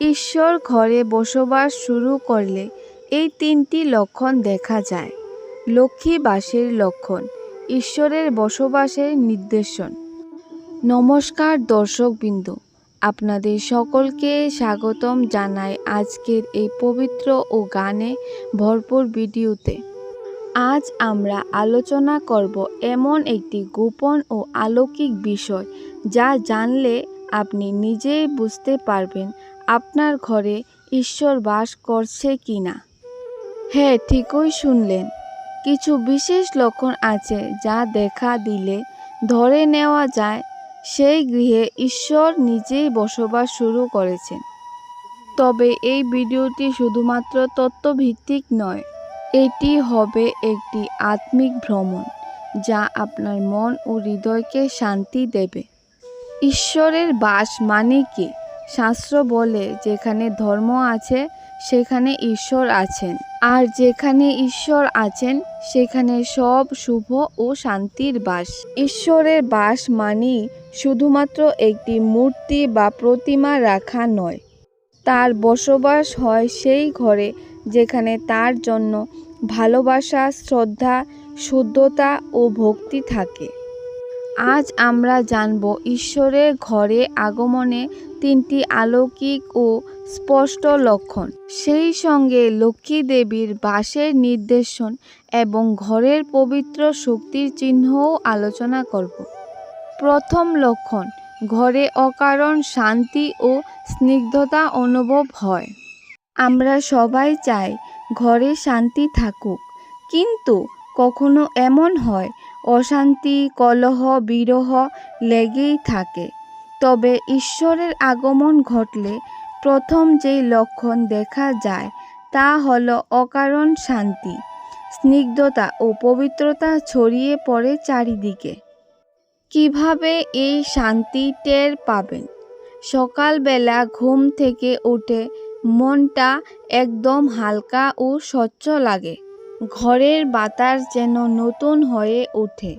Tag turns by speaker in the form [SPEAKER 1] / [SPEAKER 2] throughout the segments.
[SPEAKER 1] ঈশ্বর ঘরে বসবাস শুরু করলে এই তিনটি লক্ষণ দেখা যায়। লক্ষ্মী বাসের লক্ষণ, ঈশ্বরের বসবাসের নির্দেশন। নমস্কার দর্শকবৃন্দ, আপনাদের সকলকে স্বাগতম জানাই আজকের এই পবিত্র ও গানে ভরপুর ভিডিওতে। আজ আমরা আলোচনা করব এমন একটি গোপন ও অলৌকিক বিষয় যা জানলে আপনি নিজেই বুঝতে পারবেন আপনার ঘরে ঈশ্বর বাস করছে কি না? হ্যাঁ ঠিকই শুনলেন। কিছু বিশেষ লক্ষণ আছে যা দেখা দিলে ধরে নেওয়া যায়, সেই গৃহে ঈশ্বর নিজেই বসবাস শুরু করেছেন। তবে এই ভিডিওটি শুধুমাত্র তত্ত্বভিত্তিক নয়, এটি হবে একটি আত্মিক ভ্রমণ, যা আপনার মন ও হৃদয়কে শান্তি দেবে। ঈশ্বরের বাস মানে কি? শাস্ত্র বলে, যেখানে ধর্ম আছে, সেখানে ঈশ্বর আছেন। আর যেখানে ঈশ্বর আছেন, সেখানে সব শুভ ও শান্তির বাস। ঈশ্বরের বাস মানে শুধুমাত্র একটি মূর্তি বা প্রতিমা রাখা নয়। তার বসবাস হয় সেই ঘরে, যেখানে তার জন্য ভালোবাসা, শ্রদ্ধা, শুদ্ধতা ও ভক্তি থাকে। আজ আমরা জানব, ঈশ্বরের ঘরে আগমনে তিনটি আলৌকিক ও স্পষ্ট লক্ষণ। সেই সঙ্গে লক্ষ্মী দেবীর বাসের নির্দেশন এবং ঘরের পবিত্র শক্তির চিহ্নও আলোচনা করব। প্রথম লক্ষণ, ঘরে অকারণ শান্তি ও স্নিগ্ধতা অনুভব হয়। আমরা সবাই চাই ঘরে শান্তি থাকুক, কিন্তু কখনো এমন হয়, অশান্তি, কলহ, বিরহ লেগেই থাকে। তবে ঈশ্বরের আগমন ঘটলে প্রথম যেই লক্ষণ দেখা যায়, তা হল অকারণ শান্তি, স্নিগ্ধতা ও পবিত্রতা ছড়িয়ে পড়ে চারিদিকে। কীভাবে এই শান্তি টের পাবেন? সকালবেলা ঘুম থেকে উঠে মনটা একদম হালকা ও স্বচ্ছ লাগে। ঘরের বাতাস যেন নতুন হয়ে ওঠে।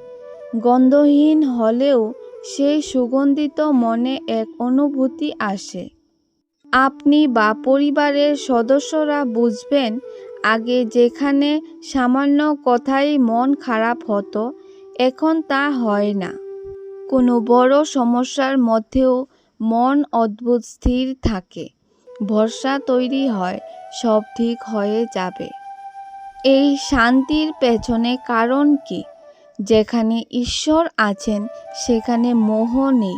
[SPEAKER 1] গন্ধহীন হলেও সেই সুগন্ধিত মনে এক অনুভূতি আসে। আপনি বা পরিবারের সদস্যরা বুঝবেন, আগে যেখানে সামান্য কথাই মন খারাপ হতো, এখন তা হয় না। কোনো বড় সমস্যার মধ্যেও মন অদ্ভুত স্থির থাকে। ভরসা তৈরি হয়, সব ঠিক হয়ে যাবে। এই শান্তির পেছনে কারণ কি? যেখানে ঈশ্বর আছেন, সেখানে মোহ নেই,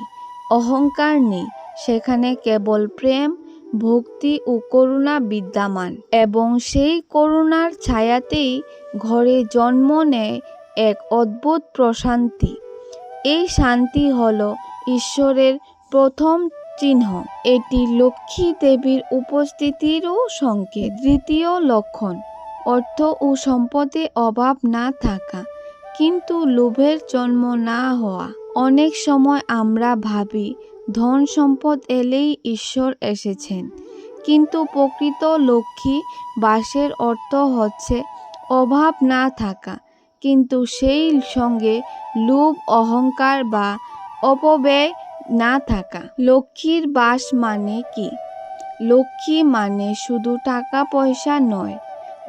[SPEAKER 1] অহংকার নেই, সেখানে কেবল প্রেম, ভক্তি ও করুণা বিদ্যমান। এবং সেই করুণার ছায়াতেই ঘরে জন্ম নেয় এক অদ্ভুত প্রশান্তি। এই শান্তি হল ঈশ্বরের প্রথম চিহ্ন। এটি লক্ষ্মী দেবীর উপস্থিতিরও সংকেত। দ্বিতীয় লক্ষণ, অর্থ ও সম্পদে অভাব না থাকা। কিন্তু লোভের জন্ম না হওয়া। অনেক সময় আমরা ভাবি, ধন সম্পদ এলেই ঈশ্বর এসেছেন। কিন্তু প্রকৃত লক্ষ্মী বাসের অর্থ হচ্ছে অভাব না থাকা। কিন্তু সেই সঙ্গে লোভ, অহংকার বা অপব্যয় না থাকা। লক্ষ্মীর বাস মানে কি? লক্ষ্মী মানে শুধু টাকা পয়সা নয়।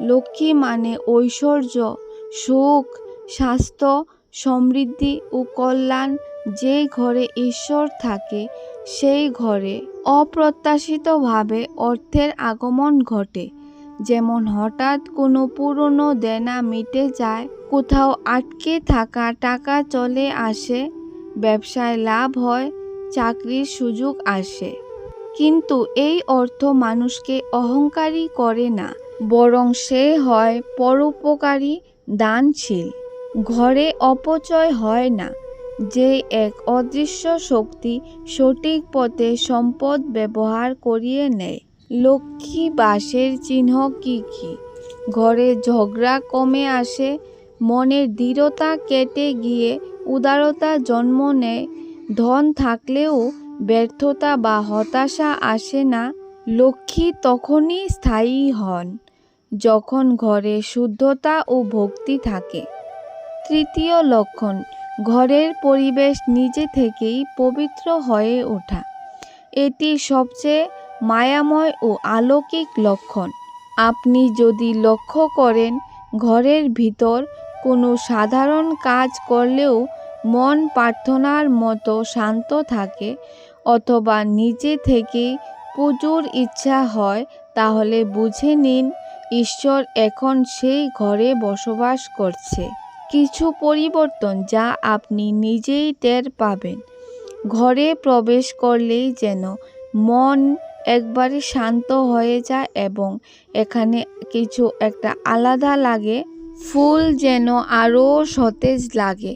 [SPEAKER 1] লক্ষ্মী মানে ঐশ্বর্য, সুখ স্বাস্থ্য, সমৃদ্ধি ও কল্যাণ যে ঘরে ঈশ্বর থাকে, সেই ঘরে অপ্রত্যাশিতভাবে অর্থের আগমন ঘটে। যেমন হঠাৎ কোনো পুরনো দেনা মিটে যায়, কোথাও আটকে থাকা টাকা চলে আসে, ব্যবসায় লাভ হয়, চাকরির সুযোগ আসে। কিন্তু এই অর্থ মানুষকে অহংকারী করে না, বরং সে হয় পরোপকারী, দানশীল। ঘরে অপচয় হয় না। যে এক অদৃশ্য শক্তি সঠিক পথে সম্পদ ব্যবহার করিয়ে নেয়। লক্ষ্মী বাসের চিহ্ন কি কি? ঘরে ঝগড়া কমে আসে মনের দৃঢ়তা কেটে গিয়ে উদারতা জন্ম নেয়। ধন থাকলেও ব্যর্থতা বা হতাশা আসে না, লক্ষ্মী তখনই স্থায়ী হন, যখন ঘরে শুদ্ধতা ও ভক্তি থাকে। তৃতীয় লক্ষণ, ঘরের পরিবেশ নিজে থেকেই পবিত্র হয়ে ওঠা। এটি সবচেয়ে মায়াময় ও আলৌকিক লক্ষণ। আপনি যদি লক্ষ্য করেন, ঘরের ভিতর কোনো সাধারণ কাজ করলেও মন প্রার্থনার মতো শান্ত থাকে অথবা নিজে থেকেই পুজোর ইচ্ছা হয়, তাহলে বুঝে নিন, ঈশ্বর এখন সেই ঘরে বসবাস করছে। কিছু পরিবর্তন যা আপনি নিজেই টের পাবেন। ঘরে প্রবেশ করলেই যেন মন একবারে শান্ত হয়ে যায় এবং এখানে কিছু একটা আলাদা লাগে। ফুল যেন আরও সতেজ লাগে,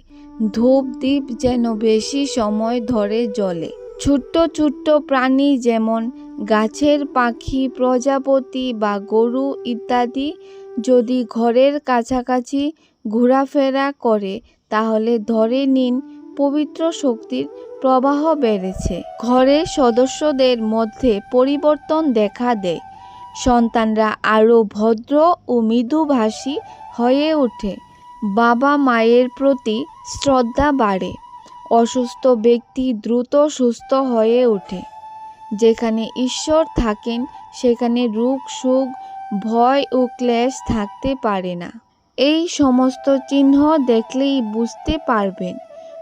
[SPEAKER 1] ধূপ দ্বীপ যেন বেশি সময় ধরে জ্বলে। ছোট্ট ছোট্ট প্রাণী যেমন গাছের পাখি, প্রজাপতি বা গরু ইত্যাদি যদি ঘরের কাছাকাছি ঘোরাফেরা করে, তাহলে ধরে নিন পবিত্র শক্তির প্রবাহ বেড়েছে। ঘরের সদস্যদের মধ্যে পরিবর্তন দেখা দেয়। সন্তানরা আরও ভদ্র ও মৃদুভাষী হয়ে ওঠে। বাবা মায়ের প্রতি শ্রদ্ধা বাড়ে। অসুস্থ ব্যক্তি দ্রুত সুস্থ হয়ে ওঠে। যেখানে ঈশ্বর থাকেন, সেখানে রোগ সুখ ভয় ও ক্লেশ থাকতে পারে না। এই সমস্ত চিহ্ন দেখলেই বুঝতে পারবেন,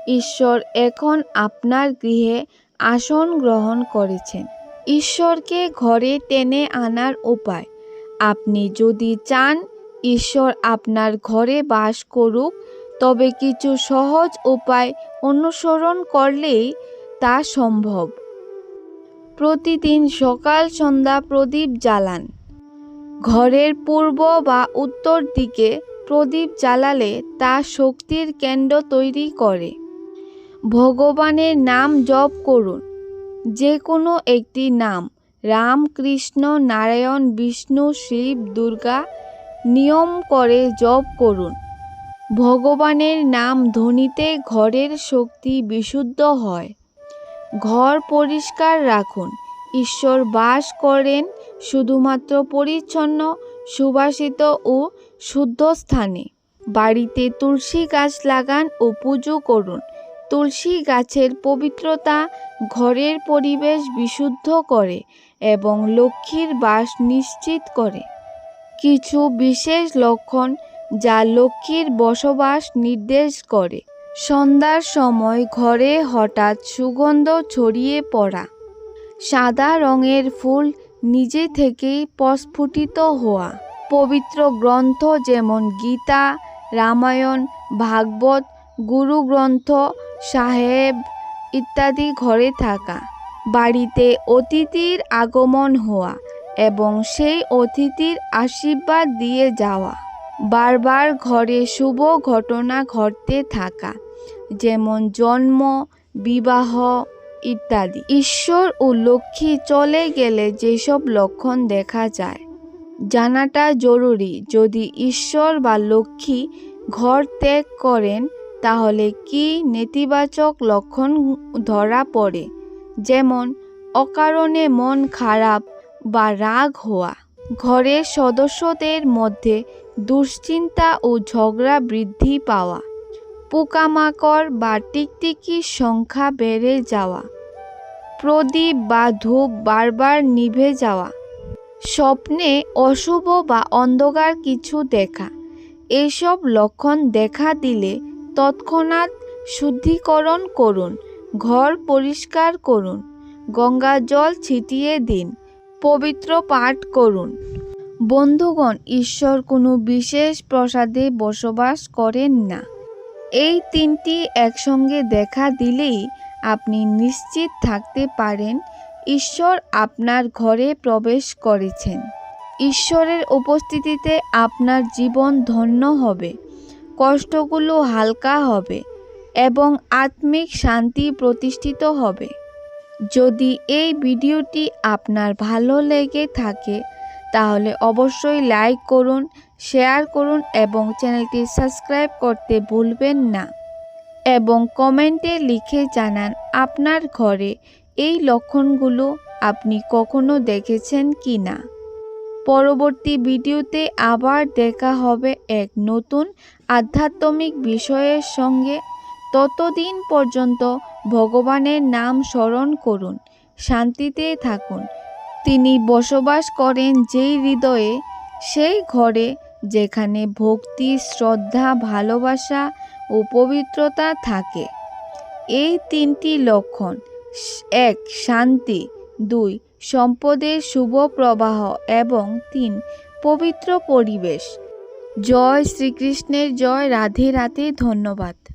[SPEAKER 1] ঈশ্বর এখন আপনার গৃহে আসন গ্রহণ করেছেন। ঈশ্বরকে ঘরে টেনে আনার উপায়, আপনি যদি চান ঈশ্বর আপনার ঘরে বাস করুক, তবে কিছু সহজ উপায় অনুসরণ করলেই তা সম্ভব। প্রতিদিন সকাল সন্ধ্যা প্রদীপ জ্বালান। ঘরের পূর্ব বা উত্তর দিকে প্রদীপ জ্বালালে তা শক্তির কেন্দ্র তৈরি করে। ভগবানের নাম জপ করুন। যে কোনো একটি নাম রাম কৃষ্ণ নারায়ণ, বিষ্ণু, শিব, দুর্গা, নিয়ম করে জপ করুন। ভগবানের নাম ধ্বনিতে ঘরের শক্তি বিশুদ্ধ হয়। ঘর পরিষ্কার রাখুন। ঈশ্বর বাস করেন শুধুমাত্র পরিচ্ছন্ন, সুবাসিত ও শুদ্ধ স্থানে। বাড়িতে তুলসী গাছ লাগান ও পুজো করুন। তুলসী গাছের পবিত্রতা ঘরের পরিবেশ বিশুদ্ধ করে এবং লক্ষ্মীর বাস নিশ্চিত করে। কিছু বিশেষ লক্ষণ যা লক্ষ্মীর বসবাস নির্দেশ করে। সন্ধ্যার সময় ঘরে হঠাৎ সুগন্ধ ছড়িয়ে পড়া। সাদা রঙের ফুল নিজে থেকেই প্রস্ফুটিত হওয়া। পবিত্র গ্রন্থ যেমন গীতা, রামায়ণ, ভাগবত, গুরুগ্রন্থ, সাহেব ইত্যাদি ঘরে থাকা। বাড়িতে অতিথির আগমন হওয়া এবং সেই অতিথির আশীর্বাদ দিয়ে যাওয়া। বারবার ঘরে শুভ ঘটনা ঘটতে থাকা, যেমন জন্ম, বিবাহ ইত্যাদি। ঈশ্বর ও লক্ষ্মী চলে গেলে যেসব লক্ষণ দেখা যায় জানাটা জরুরি। যদি ঈশ্বর বা লক্ষ্মী ঘর ত্যাগ করেন, তাহলে কি নেতিবাচক লক্ষণ ধরা পড়ে? যেমন, অকারণে মন খারাপ বা রাগ হওয়া। ঘরের সদস্যদের মধ্যে দুশ্চিন্তা ও ঝগড়া বৃদ্ধি পাওয়া। পোকামাকড় বা টিকটিকির সংখ্যা বেড়ে যাওয়া। প্রদীপ বা ধূপ বারবার নিভে যাওয়া। স্বপ্নে অশুভ বা অন্ধকার কিছু দেখা। এইসব লক্ষণ দেখা দিলে তৎক্ষণাৎ শুদ্ধিকরণ করুন, ঘর পরিষ্কার করুন, গঙ্গা জল ছিটিয়ে দিন, পবিত্র পাঠ করুন। বন্ধুগণ, ঈশ্বর কোনো বিশেষ প্রসাদে বসবাস করেন না। এই তিনটি একসঙ্গে দেখা দিলেই আপনি নিশ্চিত থাকতে পারেন ঈশ্বর আপনার ঘরে প্রবেশ করেছেন। ঈশ্বরের উপস্থিতিতে আপনার জীবন ধন্য হবে, কষ্টগুলো হালকা হবে এবং আত্মিক শান্তি প্রতিষ্ঠিত হবে। যদি এই ভিডিওটি আপনার ভালো লেগে থাকে, তাহলে অবশ্যই লাইক করুন, শেয়ার করুন এবং চ্যানেলটি সাবস্ক্রাইব করতে ভুলবেন না। এবং কমেন্টে লিখে জানান আপনার ঘরে এই লক্ষণগুলো আপনি কখনো দেখেছেন কি না? পরবর্তী ভিডিওতে আবার দেখা হবে এক নতুন আধ্যাত্মিক বিষয়ের সঙ্গে। ততদিন পর্যন্ত ভগবানের নাম স্মরণ করুন, শান্তিতে থাকুন। তিনি বসবাস করেন যেই হৃদয়ে, সেই ঘরে যেখানে ভক্তি, শ্রদ্ধা, ভালোবাসা ও পবিত্রতা থাকে। এই তিনটি লক্ষণ এক, শান্তি। দুই, সম্পদের শুভ প্রবাহ। এবং তিন, পবিত্র পরিবেশ। জয় শ্রীকৃষ্ণের জয়। রাধে রাধে, ধন্যবাদ।